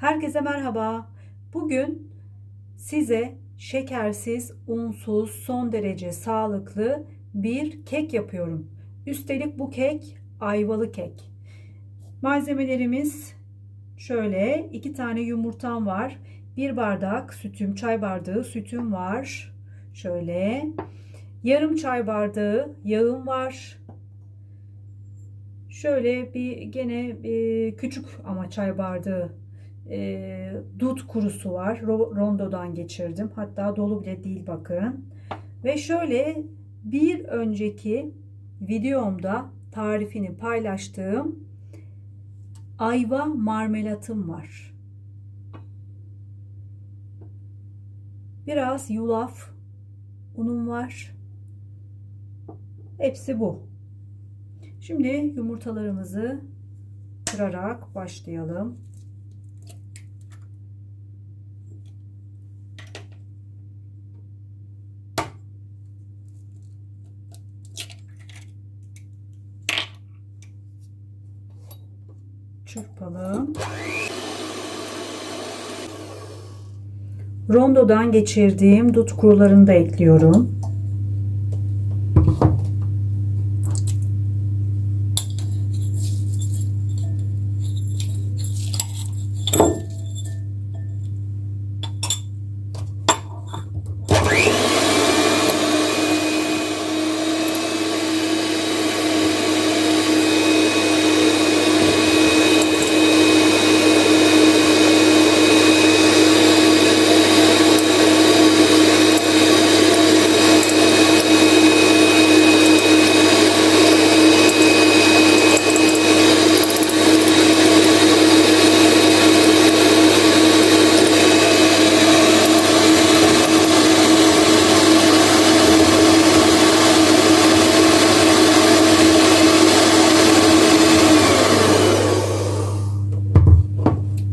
Herkese merhaba. Bugün size şekersiz, unsuz, son derece sağlıklı bir kek yapıyorum. Üstelik bu kek ayvalı kek. Malzemelerimiz şöyle iki tane yumurtam var. Bir bardak sütüm, çay bardağı sütüm var. Şöyle yarım çay bardağı yağım var. Şöyle bir gene e, küçük ama çay bardağı e, dut kurusu var. Ro- rondodan geçirdim. Hatta dolu bile değil bakın. Ve şöyle bir önceki videomda tarifini paylaştığım ayva marmelatım var. Biraz yulaf unum var. Hepsi bu. Şimdi yumurtalarımızı kırarak başlayalım. Çırpalım. Rondodan geçirdiğim dut kurularını da ekliyorum.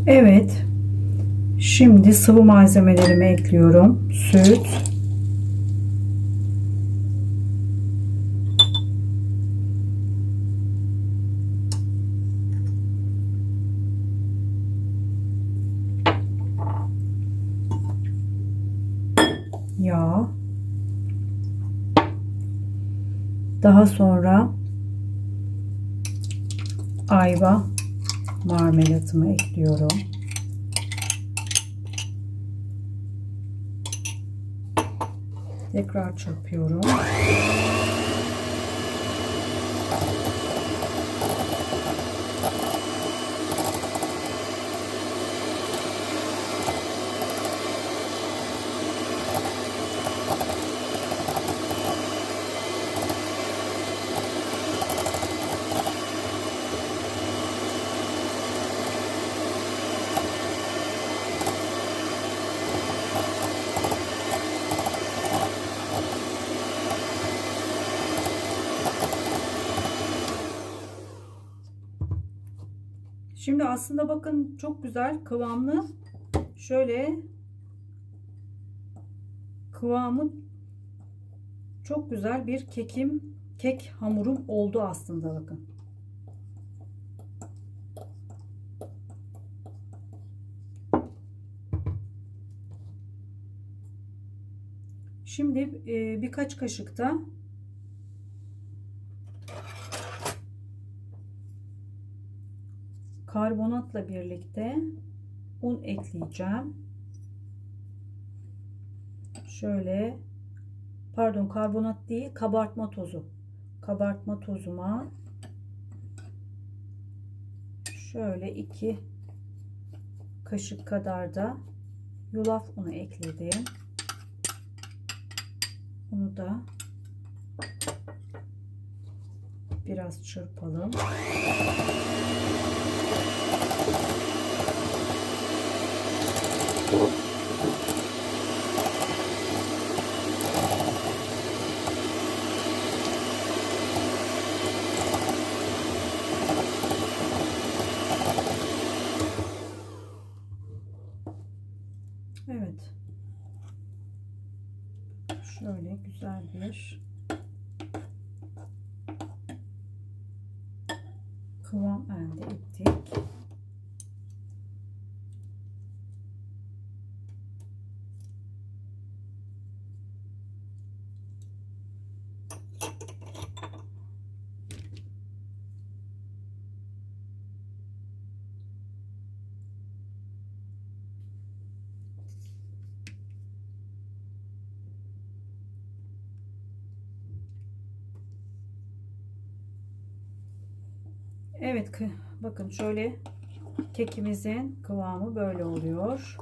Evet. Şimdi sıvı malzemelerimi ekliyorum. Süt. Yağ. Daha sonra ayva marmelatımı ekliyorum. Tekrar çırpıyorum. Şimdi aslında bakın çok güzel kıvamlı. Şöyle kıvamı çok güzel bir kekim, kek hamurum oldu aslında bakın. Şimdi e, birkaç kaşık da karbonatla birlikte un ekleyeceğim. Şöyle pardon karbonat değil kabartma tozu. Kabartma tozuma şöyle iki kaşık kadar da yulaf unu ekledim. Bunu da biraz çırpalım. Evet. Şöyle güzel bir kıvam elde ettik. Evet kı- bakın şöyle kekimizin kıvamı böyle oluyor.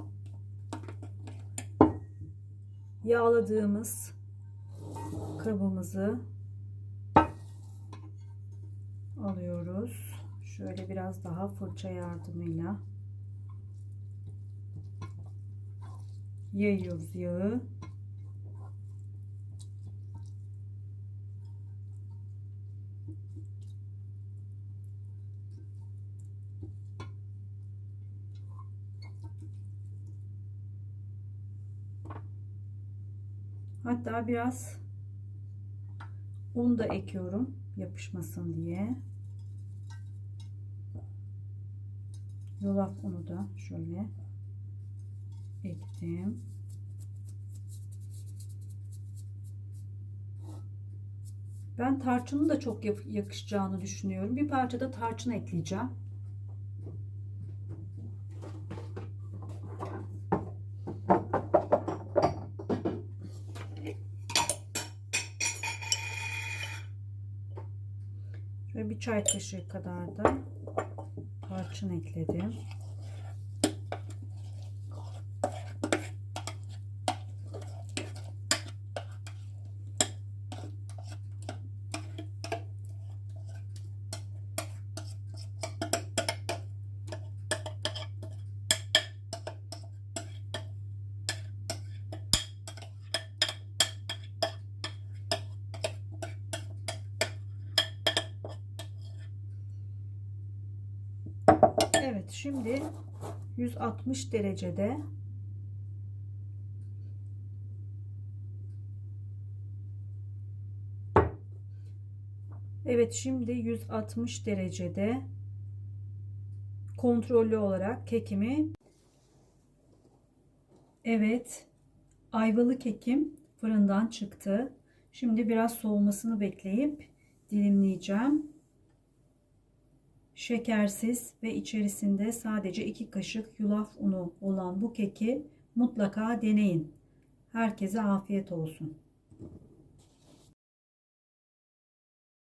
Yağladığımız kabımızı alıyoruz. Şöyle biraz daha fırça yardımıyla yayıyoruz yağı. Hatta biraz un da ekiyorum yapışmasın diye. Yulaf unu da şöyle ektim. Ben tarçının da çok yak- yakışacağını düşünüyorum. Bir parça da tarçın ekleyeceğim. Bir çay kaşığı kadar da tarçın ekledim. Şimdi 160 derecede Evet şimdi 160 derecede kontrollü olarak kekimi Evet ayvalı kekim fırından çıktı. Şimdi biraz soğumasını bekleyip dilimleyeceğim şekersiz ve içerisinde sadece 2 kaşık yulaf unu olan bu keki mutlaka deneyin. Herkese afiyet olsun.